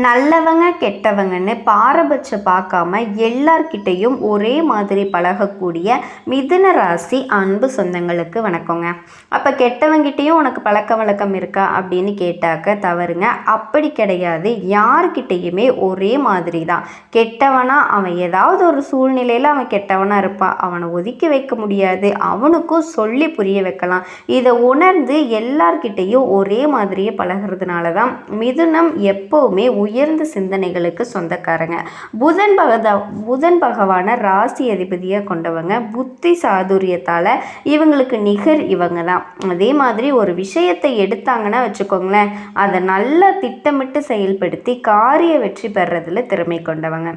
நல்லவங்க கெட்டவங்கன்னு பாரபட்சம் பார்க்காம எல்லார்கிட்டையும் ஒரே மாதிரி பழகக்கூடிய மிதுன ராசி அன்பு சொந்தங்களுக்கு வணக்கங்க. அப்போ கெட்டவங்கிட்டேயும் உனக்கு பழக்க வழக்கம் இருக்கா அப்படின்னு கேட்டாக்க தவறுங்க. அப்படி கிடையாது. யார்கிட்டேயுமே ஒரே மாதிரி தான் கெட்டவனா அவன் ஏதாவது ஒரு சூழ்நிலையில் அவன் கெட்டவனாக இருப்பான் அவனை ஒதுக்கி வைக்க முடியாது. அவனுக்கும் சொல்லி புரிய வைக்கலாம். இதை உணர்ந்து எல்லார்கிட்டேயும் ஒரே மாதிரியே பழகிறதுனால தான் மிதுனம் எப்போவுமே உயர்ந்த சிந்தனைகளுக்கு சொந்தக்காரங்க. புதன் பகத புதன் பகவான ராசி அதிபதியாக கொண்டவங்க. புத்தி சாதுரியத்தால் இவங்களுக்கு நிகர் இவங்க தான் அதே மாதிரி ஒரு விஷயத்தை எடுத்தாங்கன்னா வச்சுக்கோங்களேன் அதை நல்லா திட்டமிட்டு செயல்படுத்தி காரிய வெற்றி பெறதில் திறமை கொண்டவங்க.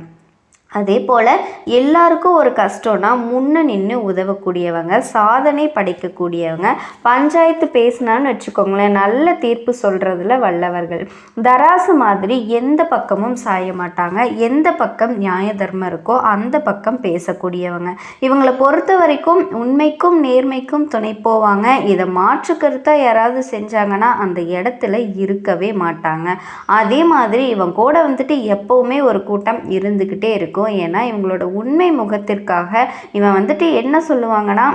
அதே போல் எல்லாருக்கும் ஒரு கஷ்டம்னா முன்ன நின்று உதவக்கூடியவங்க சாதனை படைக்கக்கூடியவங்க பஞ்சாயத்து பேசினான்னு வச்சுக்கோங்களேன் நல்ல தீர்ப்பு சொல்கிறதுல வல்லவர்கள். தராசு மாதிரி எந்த பக்கமும் சாய மாட்டாங்க. எந்த பக்கம் நியாய தர்மம் இருக்கோ அந்த பக்கம் பேசக்கூடியவங்க. இவங்களை பொறுத்த வரைக்கும் உண்மைக்கும் நேர்மைக்கும் துணை போவாங்க. இதை மாற்று கருத்தாக யாராவது செஞ்சாங்கன்னா அந்த இடத்துல இருக்கவே மாட்டாங்க. அதே மாதிரி இவங்க கூட வந்துட்டு எப்போவுமே ஒரு கூட்டம் இருந்துக்கிட்டே இருக்கும். ஏன்னா இவங்களோட உண்மை முகத்திற்காக இவன் வந்துட்டு என்ன சொல்லுவாங்கன்னா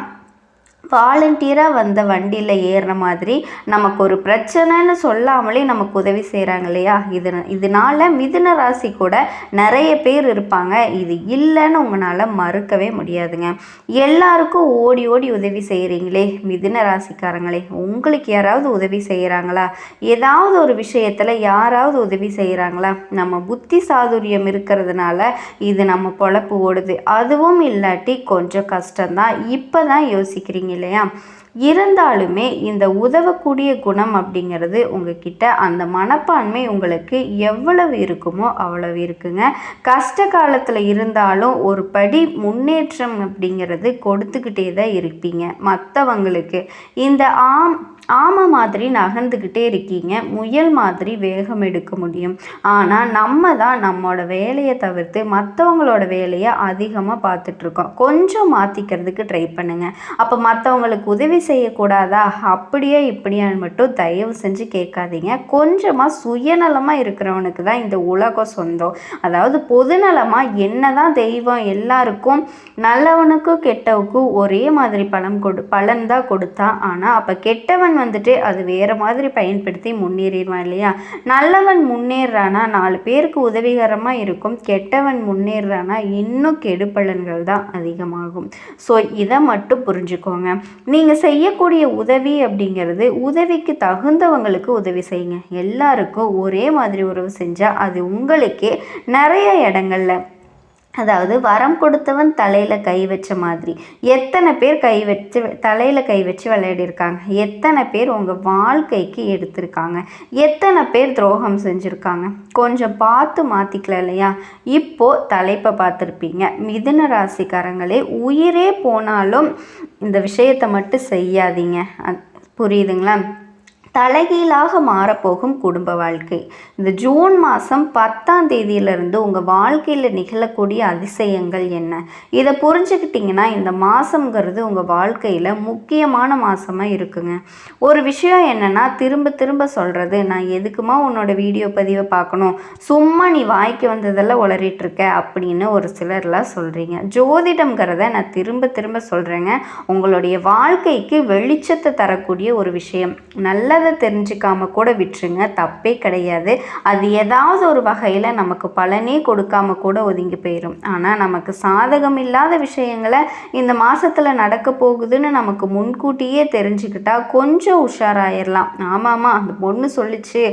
வாலண்டியராக வந்த வண்டியில் ஏறுற மாதிரி நமக்கு ஒரு பிரச்சனைன்னு சொல்லாமலே நமக்கு உதவி செய்கிறாங்க இல்லையா? இது இதனால் மிதுன ராசி கூட நிறைய பேர் இருப்பாங்க. இது இல்லைன்னு உங்களால் மறுக்கவே முடியாதுங்க. எல்லாருக்கும் ஓடி ஓடி உதவி செய்கிறீங்களே மிதுன ராசிக்காரங்களே. உங்களுக்கு யாராவது உதவி செய்கிறாங்களா ஏதாவது ஒரு விஷயத்தில் யாராவது உதவி செய்கிறாங்களா நம்ம புத்தி சாதுரியம் இருக்கிறதுனால இது நம்ம பொழப்பு ஓடுது. அதுவும் இல்லாட்டி கொஞ்சம் கஷ்டம்தான். இப்போ தான் யோசிக்கிறீங்க இல்லையா? இருந்தாலுமே இந்த உதவக்கூடிய குணம் அப்படிங்கிறது உங்ககிட்ட அந்த மனப்பான்மை உங்களுக்கு எவ்வளவு இருக்குமோ அவ்வளவு இருக்குங்க. கஷ்ட காலத்தில் இருந்தாலும் ஒரு படி முன்னேற்றம் அப்படிங்கிறது கொடுத்துக்கிட்டே தான் இருப்பீங்க. மற்றவங்களுக்கு இந்த ஆம் ஆமை மாதிரி நகர்ந்துக்கிட்டே இருக்கீங்க. முயல் மாதிரி வேகம் எடுக்க முடியும். ஆனால் நம்ம தான் நம்மளோட வேலையை தவிர்த்து மற்றவங்களோட வேலையை அதிகமாக பார்த்துட்ருக்கோம். கொஞ்சம் மாற்றிக்கிறதுக்கு ட்ரை பண்ணுங்கள் அப்போ மற்றவங்களுக்கு உதவி செய்யக்கூடாதா? அப்படியே இப்படியான்னு மட்டும் தயவு செஞ்சு கேட்காதீங்க. கொஞ்சமாக சுயநலமாக இருக்கிறவனுக்கு தான் இந்த உலகம் சொந்தம். அதாவது பொதுநலமாக என்ன தான் தெய்வம் எல்லாருக்கும் நல்லவனுக்கும் கெட்டவுக்கும் ஒரே மாதிரி பலம் கொடு பலன் தான் கொடுத்தா. ஆனால் அப்போ கெட்டவன் வந்துட்டு அது வேறு மாதிரி பயன்படுத்தி முன்னேறிடுவான் இல்லையா? நல்லவன் முன்னேறானா? நாலு பேருக்கு உதவிகரமாக இருக்கும். கெட்டவன் முன்னேறானா? இன்னும் கெடுபலன்கள் தான் அதிகமாகும். ஸோ இதை மட்டும் புரிஞ்சுக்கோங்க. நீங்கள் செய்யக்கூடிய உதவி அப்படிங்கிறது உதவிக்கு தகுந்தவங்களுக்கு உதவி செய்யுங்க. எல்லாருக்கும் ஒரே மாதிரி உறவு செஞ்சால் அது உங்களுக்கே நிறைய இடங்கள்ல அதாவது வரம் கொடுத்தவன் தலையில் கை வச்ச மாதிரி. எத்தனை பேர் கை வச்சு தலையில் கை வச்சு விளையாடிருக்காங்க? எத்தனை பேர் உங்கள் வாழ்க்கைக்கு எடுத்திருக்காங்க? எத்தனை பேர் துரோகம் செஞ்சுருக்காங்க? கொஞ்சம் பார்த்து மாற்றிக்கல இல்லையா? இப்போது தலைப்பை பார்த்துருப்பீங்க. மிதுன ராசிக்காரங்களே உயிரே போனாலும் இந்த விஷயத்தை மட்டும் செய்யாதீங்க. புரியுதுங்களா? தலைகீழாக மாறப்போகும் குடும்ப வாழ்க்கை. இந்த ஜூன் மாதம் பத்தாம் தேதியிலிருந்து உங்கள் வாழ்க்கையில் நிகழக்கூடிய அதிசயங்கள் என்ன? இதை புரிஞ்சுக்கிட்டிங்கன்னா இந்த மாதங்கிறது உங்கள் வாழ்க்கையில் முக்கியமான மாதமாக இருக்குங்க. ஒரு விஷயம் என்னென்னா திரும்ப திரும்ப சொல்கிறது நான் எதுக்குமா உன்னோட வீடியோ பதிவை பார்க்கணும்? சும்மா நீ வாய்க்கு வந்ததெல்லாம் உளறிட்டுருக்க அப்படின்னு ஒரு சிலர்லாம் சொல்கிறீங்க ஜோதிடம்ங்கிறத நான் திரும்ப திரும்ப சொல்கிறேங்க உங்களுடைய வாழ்க்கைக்கு வெளிச்சத்தை தரக்கூடிய ஒரு விஷயம். நல்ல நல்லதை தெரிஞ்சுக்காம கூட விட்டுருங்க. தப்பே கிடையாது. அது ஏதாவது ஒரு வகையில் நமக்கு பலனே கொடுக்காம கூட ஒதுங்கி போயிடும் ஆனால் நமக்கு சாதகம் இல்லாத விஷயங்களை இந்த மாதத்தில் நடக்க போகுதுன்னு நமக்கு முன்கூட்டியே தெரிஞ்சுக்கிட்டா கொஞ்சம் உஷாராயிடலாம் ஆமாம்மா அந்த பொண்ணு சொல்லிச்சு.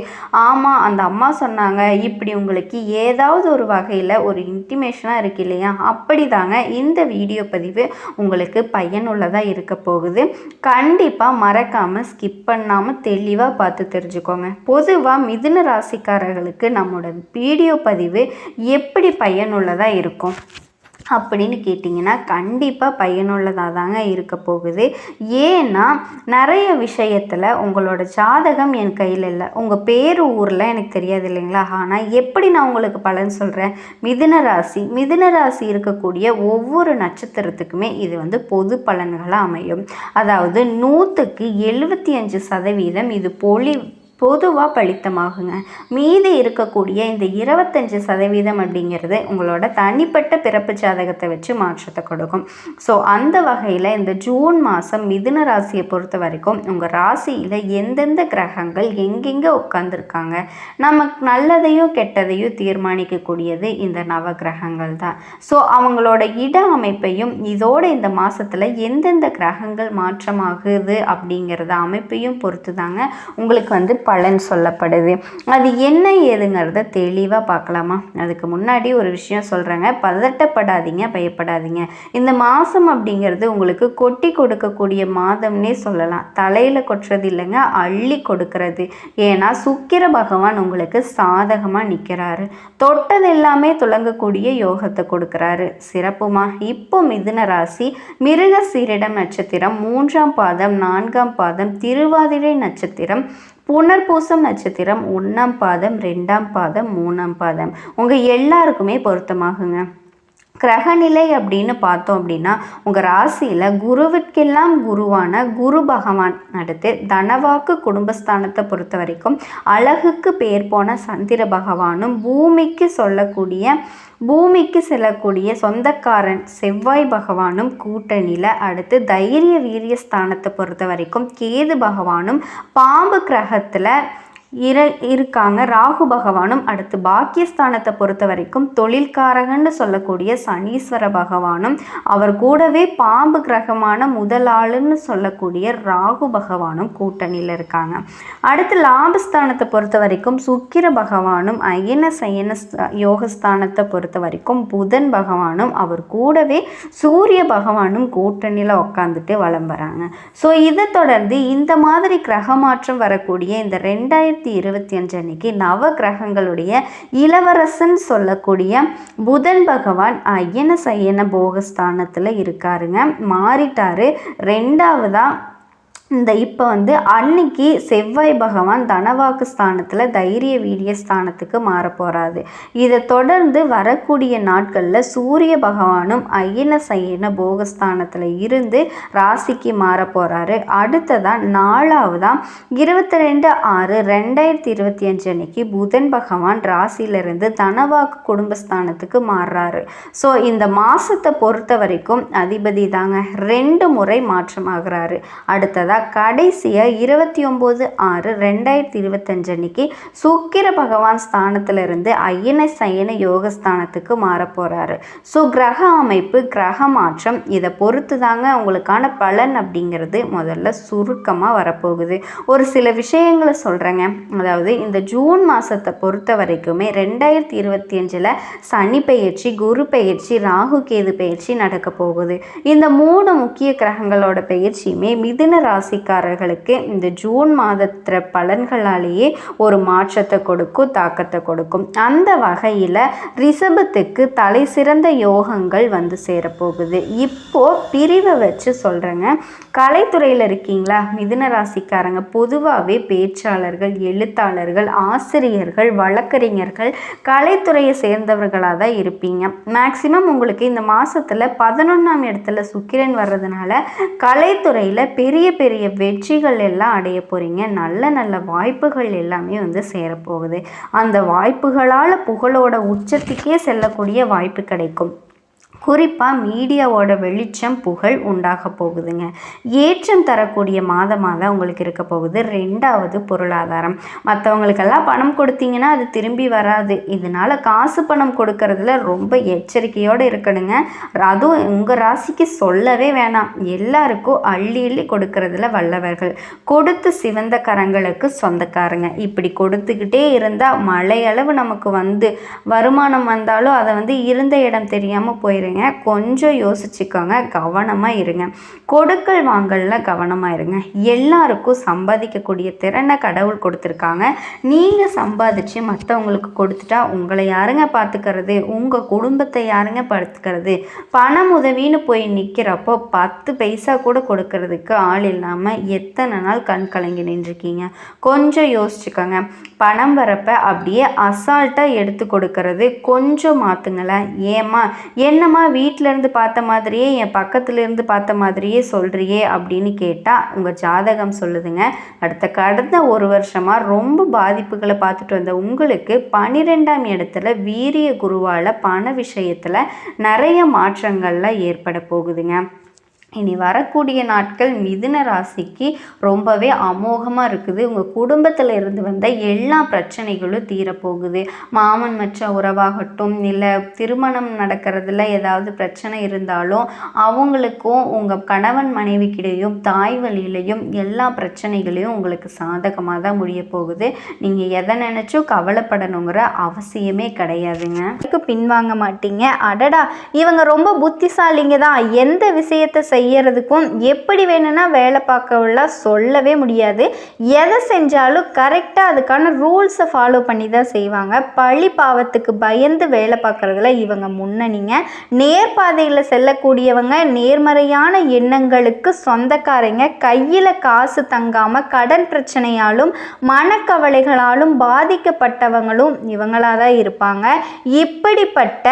ஆமாம் அந்த அம்மா சொன்னாங்க. இப்படி உங்களுக்கு ஏதாவது ஒரு வகையில் ஒரு இன்டிமேஷனாக இருக்கு இல்லையா? அப்படி தாங்க இந்த வீடியோ பதிவு உங்களுக்கு பயனுள்ளதாக இருக்க போகுது. கண்டிப்பாக மறக்காமல் ஸ்கிப் பண்ணாமல் தெ தெளிவாக பார்த்து தெரிஞ்சுக்கோங்க. பொதுவாக மிதுன ராசிக்காரர்களுக்கு நம்மளோட வீடியோ பதிவு எப்படி பயனுள்ளதாக இருக்கும்? அப்படின்னு கேட்டிங்கன்னா கண்டிப்பாக பயனுள்ளதாக தாங்க இருக்க போகுது. ஏன்னா நிறைய விஷயத்தில் உங்களோட ஜாதகம் என் கையில் இல்லை. உங்கள் பேர் ஊரில் எனக்கு தெரியாது இல்லைங்களா? ஆனால் எப்படி நான் உங்களுக்கு பலன் சொல்கிறேன் மிதுன ராசி மிதுன ராசி இருக்கக்கூடிய ஒவ்வொரு நட்சத்திரத்துக்குமே இது வந்து பொது பலன்களாக அமையும். அதாவது நூற்றுக்கு எழுபத்தி அஞ்சு சதவீதம் இது பொலி பொதுவாக பலித்தமாகுங்க மீதி இருக்கக்கூடிய இந்த இருபத்தஞ்சி சதவீதம் அப்படிங்கிறது உங்களோட தனிப்பட்ட பிறப்பு ஜாதகத்தை வச்சு மாற்றத்தை கொடுக்கும். ஸோ அந்த வகையில் இந்த ஜூன் மாதம் மிதுன ராசியை பொறுத்த வரைக்கும் உங்கள் ராசியில் எந்தெந்த கிரகங்கள் எங்கெங்கே உட்காந்துருக்காங்க நமக்கு நல்லதையும் கெட்டதையும் தீர்மானிக்கக்கூடியது இந்த நவ கிரகங்கள் தான். ஸோ அவங்களோட இட அமைப்பையும் இதோட இந்த மாதத்தில் எந்தெந்த கிரகங்கள் மாற்றமாகுது அப்படிங்கிறத அமைப்பையும் பொறுத்து தாங்க உங்களுக்கு வந்து பலன் சொல்லப்படுது. அது என்ன ஏதுங்கிறத தெளிவாக பார்க்கலாமா? அதுக்கு முன்னாடி ஒரு விஷயம் சொல்கிறேங்க பதட்டப்படாதீங்க பயப்படாதீங்க. இந்த மாதம் அப்படிங்கிறது உங்களுக்கு கொட்டி கொடுக்கக்கூடிய மாதம்னே சொல்லலாம். தலையில் கொட்டுறது இல்லைங்க அள்ளி கொடுக்கறது. ஏன்னா சுக்கிர பகவான் உங்களுக்கு சாதகமாக நிற்கிறாரு தொட்டது எல்லாமே துளங்கக்கூடிய யோகத்தை கொடுக்குறாரு. சிறப்புமா? இப்போ மிதுன ராசி மிருக சீரிடம் நட்சத்திரம் மூன்றாம் பாதம் நான்காம் பாதம் திருவாதிரை நட்சத்திரம் புனர்பூசம் நட்சத்திரம் ஒன்றாம் பாதம் ரெண்டாம் பாதம் மூணாம் பாதம். உங்கள் எல்லாருக்குமே பொருத்தமாகுங்க. கிரகநிலை அப்படின்னு பார்த்தோம் அப்படின்னா உங்கள் ராசியில் குருவிற்கெல்லாம் குருவான குரு பகவான் அடுத்து தனவாக்கு குடும்பஸ்தானத்தை பொறுத்த வரைக்கும் அழகுக்கு பேர் போன சந்திர பகவானும் பூமிக்கு சொல்லக்கூடிய பூமிக்கு செல்லக்கூடிய சொந்தக்காரன் செவ்வாய் பகவானும் கூட்டணியில் அடுத்து தைரிய வீரிய ஸ்தானத்தை பொறுத்த வரைக்கும் கேது பகவானும் பாம்பு கிரகத்தில் இர இருக்காங்க. ராகு பகவானும் அடுத்து பாக்கியஸ்தானத்தை பொறுத்த வரைக்கும் தொழில்காரகன்னு சொல்லக்கூடிய சனீஸ்வர பகவானும் அவர் கூடவே பாம்பு கிரகமான முதல் ஆளுன்னு சொல்லக்கூடிய ராகு பகவானும் கூட்டணியில் இருக்காங்க. அடுத்து லாபஸ்தானத்தை பொறுத்த வரைக்கும் சுக்கிர பகவானும் அயன சயன யோகஸ்தானத்தை பொறுத்த வரைக்கும் புதன் பகவானும் அவர் கூடவே சூரிய பகவானும் கூட்டணியில் உட்காந்துட்டு வளம் வராங்க. ஸோ இதை தொடர்ந்து இந்த மாதிரி கிரக மாற்றம் வரக்கூடிய இந்த ரெண்டாயிரத்தி ரெண்டாயிரத்தி இருபத்தி அஞ்சு அன்னைக்கு நவ கிரகங்களுடைய இளவரசன் சொல்லக்கூடிய புதன் பகவான் ஐயன சையன போகஸ்தானத்தில் இருக்காருங்க. மாறிட்டாரு. ரெண்டாவதாக இந்த இப்போ வந்து அன்னைக்கு செவ்வாய் பகவான் தனவாக்கு ஸ்தானத்தில் தைரிய வீரிய ஸ்தானத்துக்கு மாற போகிறாரு இதை தொடர்ந்து வரக்கூடிய நாட்களில் சூரிய பகவானும் ஐயன சையன போகஸ்தானத்தில் இருந்து ராசிக்கு மாற போகிறாரு அடுத்ததான் நாலாவதான் இருபத்தி ரெண்டு ஆறு ரெண்டாயிரத்தி இருபத்தி அஞ்சு அன்னைக்கு புதன் பகவான் ராசியிலிருந்து தனவாக்கு குடும்பஸ்தானத்துக்கு மாறுறாரு ஸோ இந்த மாதத்தை பொறுத்த வரைக்கும் அதிபதி தாங்க ரெண்டு முறை மாற்றமாகிறாரு அடுத்ததாக கடைசியாக இருபத்தி ஒம்பது ஆறு ரெண்டாயிரத்தி இருபத்தஞ்சு அன்னைக்கு சுக்கிர பகவான் ஸ்தானத்திலிருந்து ஐயன சயன யோகஸ்தானத்துக்கு மாற போகிறாரு ஸோ கிரக அமைப்பு கிரக மாற்றம் இதை பொறுத்து தாங்க உங்களுக்கான பலன் அப்படிங்கிறது முதல்ல சுருக்கமாக வரப்போகுது. ஒரு சில விஷயங்களை சொல்கிறேங்க அதாவது இந்த ஜூன் மாதத்தை பொறுத்த வரைக்குமே ரெண்டாயிரத்தி இருபத்தி அஞ்சில் சனி பெயர்ச்சி குரு பெயர்ச்சி ராகு கேது பயிற்சி நடக்க போகுது. இந்த மூணு முக்கிய கிரகங்களோட பயிற்சியுமே மிதுன ராசி ராசிக்காரர்களுக்கு இந்த ஜூன் மாதத்துல பலன்களாலேயே ஒரு மாற்றத்தை கொடுக்கும் தாக்கத்தை கொடுக்கும். அந்த வகையில் ரிஷபத்துக்கு தலை சிறந்த யோகங்கள் வந்து சேரப்போகுது. இப்போ பிரிவை வச்சு சொல்கிறேங்க கலைத்துறையில் இருக்கீங்களா? மிதுன ராசிக்காரங்க பொதுவாகவே பேச்சாளர்கள் எழுத்தாளர்கள் ஆசிரியர்கள் வழக்கறிஞர்கள் கலைத்துறையை சேர்ந்தவர்களாக தான் இருப்பீங்க. மேக்சிமம் உங்களுக்கு இந்த மாதத்தில் பதினொன்றாம் இடத்துல சுக்கிரன் வர்றதுனால கலைத்துறையில் பெரிய பெரிய பெரிய வெற்றிகள் எல்லாம் அடைய போகிறீங்க நல்ல நல்ல வாய்ப்புகள் எல்லாமே வந்து சேரப்போகுது. அந்த வாய்ப்புகளால் புகழோட உச்சத்துக்கே செல்லக்கூடிய வாய்ப்பு கிடைக்கும். குறிப்பாக மீடியாவோட வெளிச்சம் புகழ் உண்டாக போகுதுங்க. ஏற்றம் தரக்கூடிய மாதமாக தான் உங்களுக்கு இருக்க போகுது. ரெண்டாவது பொருளாதாரம். மற்றவங்களுக்கெல்லாம் பணம் கொடுத்தீங்கன்னா அது திரும்பி வராது. இதனால் காசு பணம் கொடுக்கறதுல ரொம்ப எச்சரிக்கையோடு இருக்கணுங்க. அதுவும் உங்கள் ராசிக்கு சொல்லவே வேணாம். எல்லாருக்கும் அள்ளி அள்ளி கொடுக்கறதுல வல்லவர்கள். கொடுத்து சிவந்த கரங்களுக்கு சொந்தக்காரங்க. இப்படி கொடுத்துக்கிட்டே இருந்தால் மழையளவு நமக்கு வந்து வருமானம் வந்தாலும் அதை வந்து இருந்த இடம் தெரியாமல் போயிடுங்க பண்ணுறீங்க கொஞ்சம் யோசிச்சுக்கோங்க. கவனமாக இருங்க. கொடுக்கல் வாங்கலில் கவனமாக இருங்க. எல்லாருக்கும் சம்பாதிக்கக்கூடிய திறனை கடவுள் கொடுத்துருக்காங்க. நீங்கள் சம்பாதிச்சு மற்றவங்களுக்கு கொடுத்துட்டா உங்களை யாருங்க பார்த்துக்கிறது? உங்கள் குடும்பத்தை யாருங்க பார்த்துக்கிறது? பணம் உதவின்னு போய் நிற்கிறப்போ பத்து பைசா கூட கொடுக்கறதுக்கு ஆள் இல்லாமல் எத்தனை நாள் கண் கலங்கி நின்றுருக்கீங்க? கொஞ்சம் யோசிச்சுக்கோங்க. பணம் வரப்ப அப்படியே அசால்ட்டாக எடுத்து கொடுக்கறது கொஞ்சம் மாற்றுங்களேன் ஏமா என்னம்மா வீட்டிலேருந்து இருந்து பார்த்த மாதிரியே என் பக்கத்துலேருந்து பார்த்த மாதிரியே சொல்கிறியே அப்படின்னு கேட்டால் உங்கள் ஜாதகம் சொல்லுதுங்க. அடுத்த கடந்த ஒரு வருஷமாக ரொம்ப பாதிப்புகளை பார்த்துட்டு வந்த உங்களுக்கு பன்னிரெண்டாம் இடத்துல வீரிய குருவால் பண விஷயத்தில் நிறைய மாற்றங்கள்லாம் ஏற்பட போகுதுங்க. இனி வரக்கூடிய நாட்கள் மிதுன ராசிக்கு ரொம்பவே அமோகமாக இருக்குது. உங்கள் குடும்பத்தில் இருந்து வந்த எல்லா பிரச்சனைகளும் தீரப்போகுது. மாமன் மற்ற உறவாகட்டும் இல்லை திருமணம் நடக்கிறதுல ஏதாவது பிரச்சனை இருந்தாலும் அவங்களுக்கும் உங்கள் கணவன் மனைவிக்கிடையும் தாய் வழியிலையும் எல்லா பிரச்சனைகளையும் உங்களுக்கு சாதகமாக தான் முடிய போகுது. நீங்கள் எதை நினச்சும் கவலைப்படணுங்கிற அவசியமே கிடையாதுங்க. பின்வாங்க மாட்டீங்க? அடடா இவங்க ரொம்ப புத்திசாலிங்க தான். எந்த விஷயத்தை செய்யறதுக்கும் எப்படி வேணும்னா வேலை பார்க்கவெல்லாம் சொல்லவே முடியாது. எதை செஞ்சாலும் கரெக்டாக அதுக்கான ரூல்ஸை ஃபாலோ பண்ணி தான் செய்வாங்க. பழி பாவத்துக்கு பயந்து வேலை பார்க்குறதுல இவங்க முன்னணிங்க. நேர்பாதையில் செல்லக்கூடியவங்க நேர்மறையான எண்ணங்களுக்கு சொந்தக்காரங்க கையில் காசு தங்காமல் கடன் பிரச்சனையாலும் மனக்கவலைகளாலும் பாதிக்கப்பட்டவங்களும் இவங்களாக தான் இருப்பாங்க. இப்படிப்பட்ட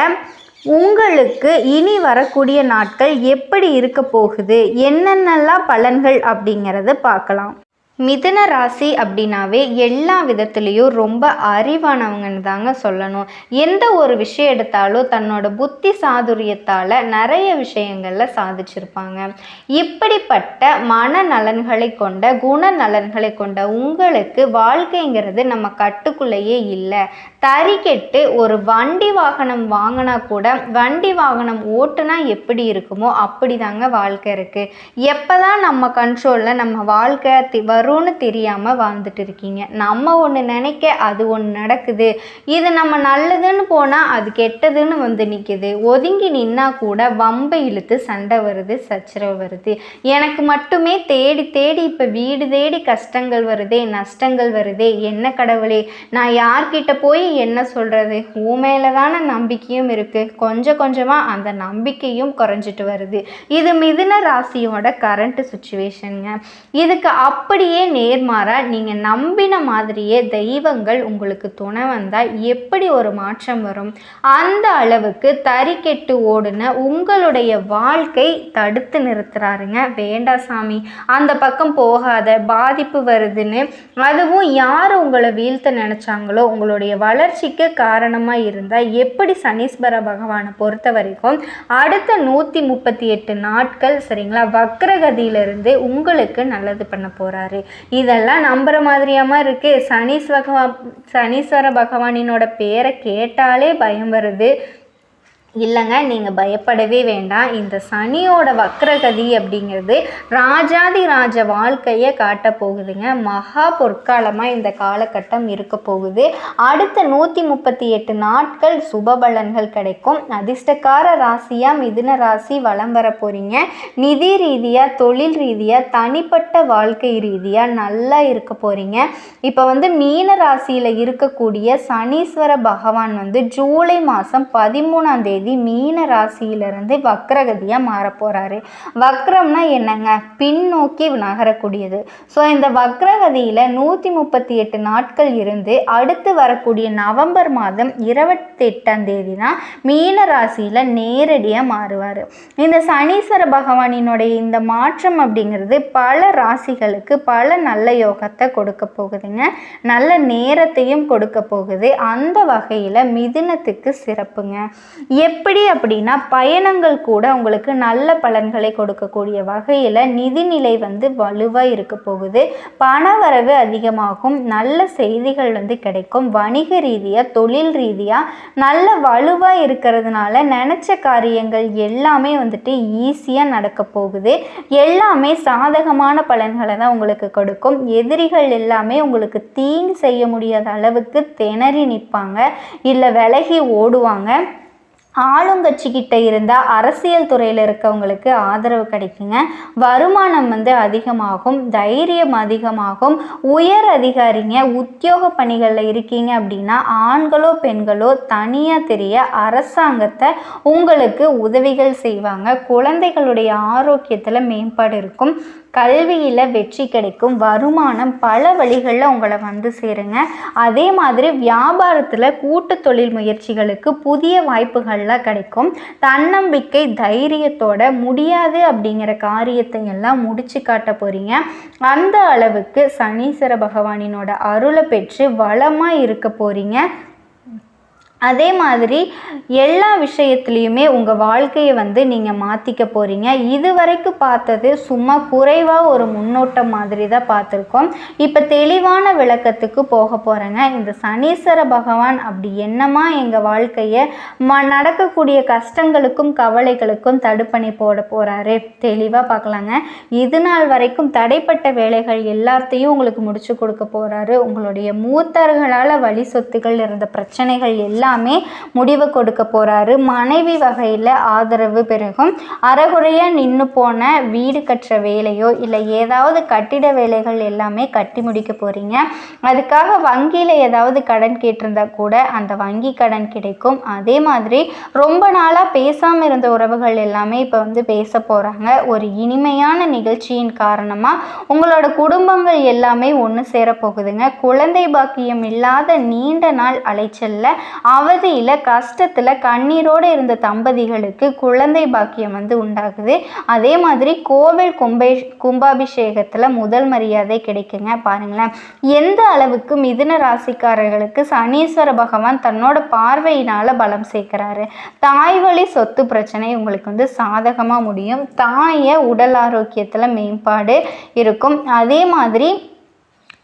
உங்களுக்கு இனி வரக்கூடிய நாட்கள் எப்படி இருக்க போகுது? என்னென்னலாம் பலன்கள் அப்படிங்கிறத பார்க்கலாம். மிதுன ராசி அப்படின்னாவே எல்லா விதத்துலேயும் ரொம்ப அறிவானவங்கன்னு தாங்க சொல்லணும். எந்த ஒரு விஷயம் எடுத்தாலும் தன்னோட புத்தி சாதுரியத்தால் நிறைய விஷயங்களில் சாதிச்சிருப்பாங்க. இப்படிப்பட்ட மன நலன்களை கொண்ட குண நலன்களை கொண்ட உங்களுக்கு வாழ்க்கைங்கிறது நம்ம கட்டுக்குள்ளேயே இல்லை. தறிக்கெட்டு ஒரு வண்டி வாகனம் வாங்கினா கூட வண்டி வாகனம் ஓட்டுனா எப்படி இருக்குமோ அப்படி தாங்க வாழ்க்கை இருக்குது எப்போ தான் நம்ம கண்ட்ரோலில் நம்ம வாழ்க்கை தி வரும்னு தெரியாமல் வாழ்ந்துட்டு இருக்கீங்க. நம்ம ஒன்று நினைக்க அது ஒன்று நடக்குது. இது நம்ம நல்லதுன்னு போனால் அது கெட்டதுன்னு வந்து நிற்கிது ஒதுங்கி நின்னா கூட வம்பை இழுத்து சண்டை வருது சச்சரவு வருது. எனக்கு மட்டுமே தேடி தேடி இப்போ வீடு தேடி கஷ்டங்கள் வருதே நஷ்டங்கள் வருதே என்ன கடவுளே? நான் யார்கிட்ட போய் என்ன சொல்கிறது உன் மேலே தானே நம்பிக்கையும் இருக்குது கொஞ்சம் கொஞ்சமாக அந்த நம்பிக்கையும் குறைஞ்சிட்டு வருது. இது மிதுன ராசியோட கரண்ட் சுச்சுவேஷனுங்க இதுக்கு அப்படியே நேர்மாறாக நீங்கள் நம்பின மாதிரியே தெய்வங்கள் உங்களுக்கு துணை வந்தால் எப்படி ஒரு மாற்றம் வரும்? அந்த அளவுக்கு தறிக்கெட்டு ஓடுன உங்களுடைய வாழ்க்கை தடுத்து நிறுத்துறாருங்க. வேண்டா சாமி அந்த பக்கம் போகாத பாதிப்பு வருதுன்னு. அதுவும் யார் உங்களை வீழ்த்த நினச்சாங்களோ உங்களுடைய வளர்ச்சிக்கு காரணமாக இருந்தால் எப்படி சனீஸ்வர பகவானை பொறுத்த வரைக்கும் அடுத்த நூற்றி முப்பத்தி எட்டு நாட்கள் சரிங்களா வக்ரகதியிலிருந்து உங்களுக்கு நல்லது பண்ண போகிறாரு இதெல்லாம் நம்புகிற மாதிரியாம இருக்கு. பகவான் சனீஸ்வர பகவானினோட பேரை கேட்டாலே பயம் வருது. இல்லைங்க நீங்கள் பயப்படவே வேண்டாம். இந்த சனியோட வக்ரகதி அப்படிங்கிறது ராஜாதி ராஜ வாழ்க்கையை காட்ட போகுதுங்க. மகா பொற்காலமாக இந்த காலகட்டம் இருக்க போகுது. அடுத்த நூற்றி முப்பத்தி எட்டு நாட்கள் சுப பலன்கள் கிடைக்கும். அதிர்ஷ்டக்கார ராசியாக மிதுன ராசி வலம் வர போகிறீங்க நிதி ரீதியாக தொழில் ரீதியாக தனிப்பட்ட வாழ்க்கை ரீதியாக நல்லா இருக்க போகிறீங்க இப்போ வந்து மீன ராசியில் இருக்கக்கூடிய சனீஸ்வர பகவான் வந்து ஜூலை மாதம் பதிமூணாம் தேதி தேதி மீன ராசியிலிருந்து வக்ரகதியாக மாறப்போகிறாரு வக்ரம்னா என்னங்க? பின்னோக்கி நகரக்கூடியது. ஸோ இந்த வக்ரகதியில் நூற்றி முப்பத்தி எட்டு நாட்கள் இருந்து அடுத்து வரக்கூடிய நவம்பர் மாதம் இருபத்தெட்டாம் தேதி தான் மீன ராசியில் நேரடியாக மாறுவார். இந்த சனீஸ்வர பகவானினுடைய இந்த மாற்றம் அப்படிங்கிறது பல ராசிகளுக்கு பல நல்ல யோகத்தை கொடுக்க போகுதுங்க. நல்ல நேரத்தையும் கொடுக்க போகுது. அந்த வகையில் மிதினத்துக்கு சிறப்புங்க. எப்படி அப்படின்னா பயணங்கள் கூட உங்களுக்கு நல்ல பலன்களை கொடுக்கக்கூடிய வகையில் நிதிநிலை வந்து வலுவாக இருக்க போகுது. பணவரவு அதிகமாகும். நல்ல செய்திகள் வந்து கிடைக்கும். வணிக ரீதியாக தொழில் ரீதியாக நல்ல வலுவாக இருக்கிறதுனால நினச்ச காரியங்கள் எல்லாமே வந்துட்டு ஈஸியாக நடக்க போகுது. எல்லாமே சாதகமான பலன்களை தான் உங்களுக்கு கொடுக்கும். எதிரிகள் எல்லாமே உங்களுக்கு தீங்கு செய்ய முடியாத அளவுக்கு திணறி நிற்பாங்க. இல்லை விலகி ஓடுவாங்க. ஆளுங்கட்சிக்கிட்ட இருந்தால் அரசியல் துறையில் இருக்கவங்களுக்கு ஆதரவு கிடைக்குங்க. வருமானம் வந்து அதிகமாகும் தைரியம் அதிகமாகும். உயர் அதிகாரிங்க உத்தியோக பணிகளில் இருக்கீங்க அப்படின்னா ஆண்களோ பெண்களோ தனியாக தெரிய அரசாங்கத்தை உங்களுக்கு உதவிகள் செய்வாங்க. குழந்தைகளுடைய ஆரோக்கியத்தில் மேம்பாடு இருக்கும். கல்வியில் வெற்றி கிடைக்கும். வருமானம் பல வழிகளில் உங்களை வந்து சேருங்க. அதே மாதிரி வியாபாரத்தில் கூட்டு தொழில் முயற்சிகளுக்கு புதிய வாய்ப்புகள்லாம் கிடைக்கும். தன்னம்பிக்கை தைரியத்தோட முடியாது அப்படிங்கிற காரியத்தை எல்லாம் முடிச்சு காட்ட போகிறீங்க அந்த அளவுக்கு சனீஸ்வர பகவானினோட அருளை பெற்று வளமாக இருக்க போகிறீங்க அதே மாதிரி எல்லா விஷயத்துலேயுமே உங்கள் வாழ்க்கையை வந்து நீங்கள் மாற்றிக்க போகிறீங்க இது வரைக்கும் பார்த்தது சும்மா குறைவாக ஒரு முன்னோட்டம் மாதிரி தான் பார்த்துருக்கோம். இப்போ தெளிவான விளக்கத்துக்கு போக போகிறேங்க இந்த சனீஸ்வர பகவான் அப்படி என்னமா எங்கள் வாழ்க்கையை ம நடக்கக்கூடிய கஷ்டங்களுக்கும் கவலைகளுக்கும் தடுப்பணி போட போகிறாரு தெளிவாக பார்க்கலாங்க. இது நாள் வரைக்கும் தடைப்பட்ட வேலைகள் எல்லாத்தையும் உங்களுக்கு முடிச்சு கொடுக்க போகிறாரு உங்களுடைய மூத்தர்களால் வழி சொத்துகள் இருந்த பிரச்சனைகள் எல்லாம் எல்லாமே முடிவு கொடுக்க போகிறாரு மனைவி வகையில் ஆதரவு பெருகும். அறகுறையாக நின்று போன வீடு கட்டுற வேலையோ இல்லை ஏதாவது கட்டிட வேலைகள் எல்லாமே கட்டி முடிக்க போகிறீங்க அதுக்காக வங்கியில் ஏதாவது கடன் கேட்டிருந்தா கூட அந்த வங்கி கடன் கிடைக்கும். அதே மாதிரி ரொம்ப நாளாக பேசாமல் இருந்த உறவுகள் எல்லாமே இப்போ வந்து பேச போகிறாங்க ஒரு இனிமையான நிகழ்ச்சியின் காரணமாக உங்களோட குடும்பங்கள் எல்லாமே ஒன்று சேரப்போகுதுங்க. குழந்தை பாக்கியம் இல்லாத நீண்ட நாள் அலைச்சலில் அவதியில் கஷ்டத்தில் கண்ணீரோடு இருந்த தம்பதிகளுக்கு குழந்தை பாக்கியம் வந்து உண்டாகுது. அதே மாதிரி கோவில் கும்பே கும்பாபிஷேகத்தில் முதல் மரியாதை கிடைக்குங்க பாருங்களேன். எந்த அளவுக்கு மிதுன ராசிக்காரர்களுக்கு சனீஸ்வர பகவான் தன்னோட பார்வையினால் பலம் சேர்க்குறாரு. தாய் வழி சொத்து பிரச்சனை உங்களுக்கு வந்து சாதகமாக முடியும். தாயை உடல் ஆரோக்கியத்தில் மேம்பாடு இருக்கும். அதே மாதிரி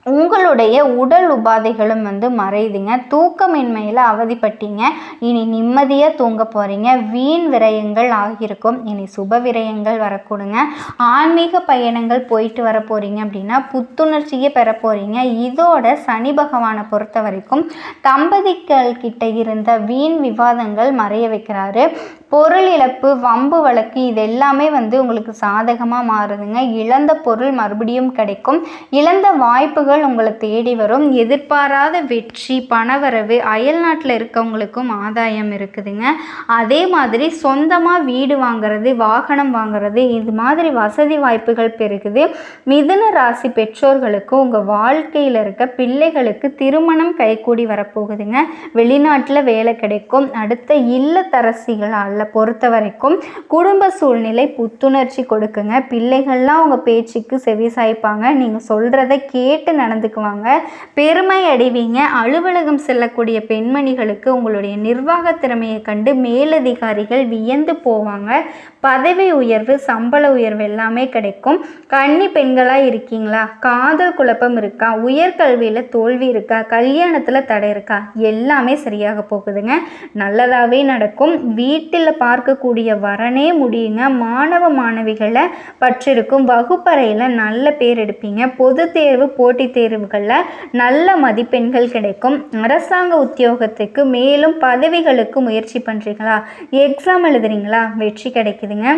உங்களுடைய உடல் உபாதைகளும் வந்து மறையுதுங்க. தூக்கமின்மையில் அவதிப்பட்டீங்க. இனி நிம்மதியாக தூங்க போகிறீங்க வீண் விரயங்கள் ஆகியிருக்கும். இனி சுப விரயங்கள் வரக்கூடுங்க. ஆன்மீக பயணங்கள் போயிட்டு வர போகிறீங்க அப்படின்னா புத்துணர்ச்சியை பெற போகிறீங்க இதோட சனி பகவானை பொறுத்த வரைக்கும் தம்பதிகள் கிட்ட இருந்த வீண் விவாதங்கள் மறைய வைக்கிறாரு. பொருள் இழப்பு வம்பு வழக்கு இது எல்லாமே வந்து உங்களுக்கு சாதகமாக மாறுதுங்க. இழந்த பொருள் மறுபடியும் கிடைக்கும். இழந்த வாய்ப்புகள் உங்களை தேடி வரும். எதிர்பாராத வெற்றி பணவரவு அயல் நாட்டில் இருக்கவங்களுக்கும் ஆதாயம் இருக்குதுங்க. அதே மாதிரி சொந்தமாக வீடு வாங்குறது வாகனம் வாங்குறது இது மாதிரி வசதி வாய்ப்புகள் பெருகுது. மிதுன ராசி பெற்றோர்களுக்கு உங்கள் வாழ்க்கையில் இருக்க பிள்ளைகளுக்கு திருமணம் கைகூடி வரப்போகுதுங்க. வெளிநாட்டில் வேலை கிடைக்கும். அடுத்த இல்லத்தரசிகளால் பொறுத்த வரைக்கும் குடும்ப சூழ்நிலை புத்துணர்ச்சி கொடுக்குங்க. பிள்ளைகள்லாம் அவங்க பேச்சுக்கு செவி சாய்ப்பாங்க. நீங்கள் சொல்கிறத கேட்டு நடந்துக்குவாங்க. பெருமை அடைவீங்க. அலுவலகம் செல்லக்கூடிய பெண்மணிகளுக்கு உங்களுடைய நிர்வாக திறமையை கண்டு மேலதிகாரிகள் வியந்து போவாங்க. பதவி உயர்வு சம்பள உயர்வு எல்லாமே கிடைக்கும். கன்னி பெண்களாக இருக்கீங்களா? காதல் குழப்பம் இருக்கா? உயர்கல்வியில் தோல்வி இருக்கா? கல்யாணத்தில் தடை இருக்கா? எல்லாமே சரியாக போகுதுங்க. நல்லதாகவே நடக்கும். வீட்டில் பார்க்கக்கூடிய வரனே முடியுங்க. மாணவ மாணவிகளை பற்றிருக்கும் வகுப்பறையில் நல்ல பேர் எடுப்பீங்க. பொது தேர்வு போட்டித் தேர்வுகளில் நல்ல மதிப்பெண்கள் கிடைக்கும். அரசாங்க உத்தியோகத்துக்கு மேலும் பதவிகளுக்கு முயற்சி பண்ணுறீங்களா எக்ஸாம் எழுதுறீங்களா? வெற்றி கிடைக்குதுங்க.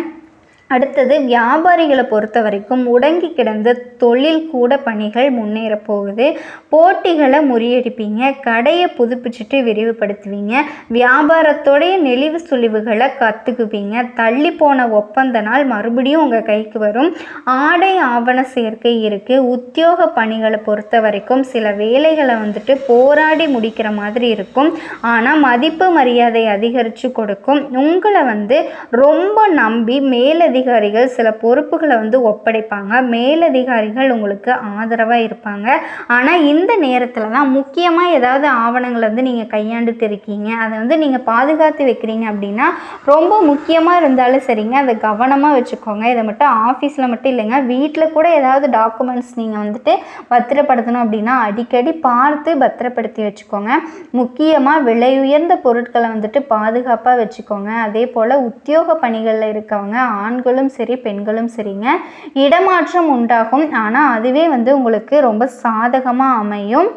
அடுத்தது வியாபாரிகளை பொறுத்த வரைக்கும் முடங்கி கிடந்த தொழில் கூட பணிகள் முன்னேற போகுது போட்டிகளை முறியடிப்பீங்க கடையை புதுப்பிச்சுட்டு விரிவுபடுத்துவீங்க வியாபாரத்தோடைய நெளிவு சுழிவுகளை கற்றுக்குவீங்க தள்ளி போன ஒப்பந்த நாள் மறுபடியும் உங்கள் கைக்கு வரும். ஆடை ஆவண சேர்க்கை இருக்குது உத்தியோக பணிகளை பொறுத்த வரைக்கும் சில வேலைகளை வந்துட்டு போராடி முடிக்கிற மாதிரி இருக்கும். ஆனால் மதிப்பு மரியாதை அதிகரித்து கொடுக்கும். உங்களை வந்து ரொம்ப நம்பி மேலே மேலதிகாரிகள் சில பொறுப்புகளை வந்து ஒப்படைப்பாங்க. மேலதிகாரிகள் உங்களுக்கு ஆதரவாக இருப்பாங்க. ஆனால் இந்த நேரத்தில் தான் முக்கியமாக ஏதாவது ஆவணங்களை வந்து நீங்கள் கையாண்டுட்டு இருக்கீங்க அதை வந்து நீங்கள் பாதுகாத்து வைக்கிறீங்க அப்படின்னா ரொம்ப முக்கியமாக இருந்தாலும் சரிங்க. அதை கவனமாக வச்சுக்கோங்க. இதை மட்டும் ஆஃபீஸில் மட்டும் இல்லைங்க. வீட்டில் கூட ஏதாவது டாக்குமெண்ட்ஸ் நீங்கள் வந்துட்டு பத்திரப்படுத்தணும் அப்படின்னா அடிக்கடி பார்த்து பத்திரப்படுத்தி வச்சுக்கோங்க. முக்கியமாக விலை உயர்ந்த பொருட்களை வந்துட்டு பாதுகாப்பாக வச்சுக்கோங்க. அதே போல் உத்தியோக பணிகளில் இருக்கவங்க ஆண்கள் ஆண்களும் சரி பெண்களும் சரிங்க. இடமாற்றம் உண்டாகும். ஆனால் அதுவே வந்து உங்களுக்கு ரொம்ப சாதகமாக அமையும்.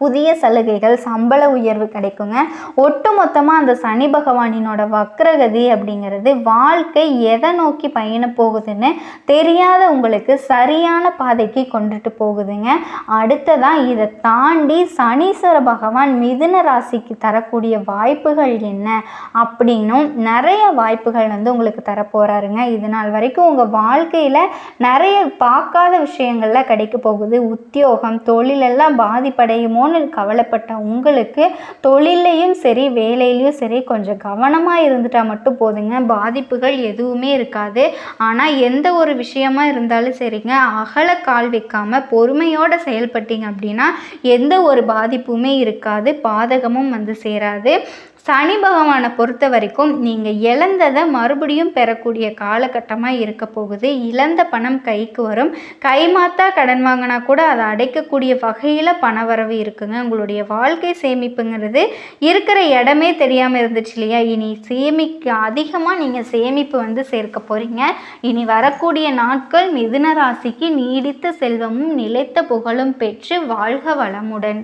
புதிய சலுகைகள் சம்பள உயர்வு கிடைக்குங்க. ஒட்டு மொத்தமாக அந்த சனி பகவானினோட வக்ரகதி அப்படிங்கிறது வாழ்க்கை எதை நோக்கி பயண போகுதுன்னு தெரியாத உங்களுக்கு சரியான பாதைக்கு கொண்டுட்டு போகுதுங்க. அடுத்ததாக இதை தாண்டி சனீஸ்வர பகவான் மிதுன ராசிக்கு தரக்கூடிய வாய்ப்புகள் என்ன அப்படின்னும் நிறைய வாய்ப்புகள் வந்து உங்களுக்கு தரப்போகிறாருங்க இது நாள் வரைக்கும் உங்கள் வாழ்க்கையில் நிறைய பார்க்காத விஷயங்கள்லாம் கிடைக்க போகுது. உத்தியோகம் தொழிலெல்லாம் பாதிப்படையுமோ பாதிப்படையுமோன்னு கவலைப்பட்ட உங்களுக்கு தொழிலையும் சரி வேலையிலையும் சரி கொஞ்சம் கவனமாக இருந்துட்டால் மட்டும் போதுங்க. பாதிப்புகள் எதுவுமே இருக்காது. ஆனால் எந்த ஒரு விஷயமா இருந்தாலும் சரிங்க. அகல கால் வைக்காம பொறுமையோடு செயல்பட்டீங்க அப்படின்னா எந்த ஒரு பாதிப்புமே இருக்காது. பாதகமும் வந்து சேராது. சனி பகவானை பொறுத்த வரைக்கும் நீங்கள் இழந்ததை மறுபடியும் பெறக்கூடிய காலகட்டமாக இருக்க போகுது. இழந்த பணம் கைக்கு வரும். கைமாத்தா கடன் வாங்கினா கூட அதை அடைக்கக்கூடிய வகையில் பணவரவு இருக்குங்க. உங்களுடைய வாழ்க்கை சேமிப்புங்கிறது இருக்கிற இடமே தெரியாமல் இருந்துச்சு இல்லையா? இனி சேமிக்க அதிகமாக நீங்கள் சேமிப்பு வந்து சேர்க்க போகிறீங்க இனி வரக்கூடிய நாட்கள் மிதுன ராசிக்கு நீடித்த செல்வமும் நிலைத்த புகழும் பெற்று வாழ்க வளமுடன்.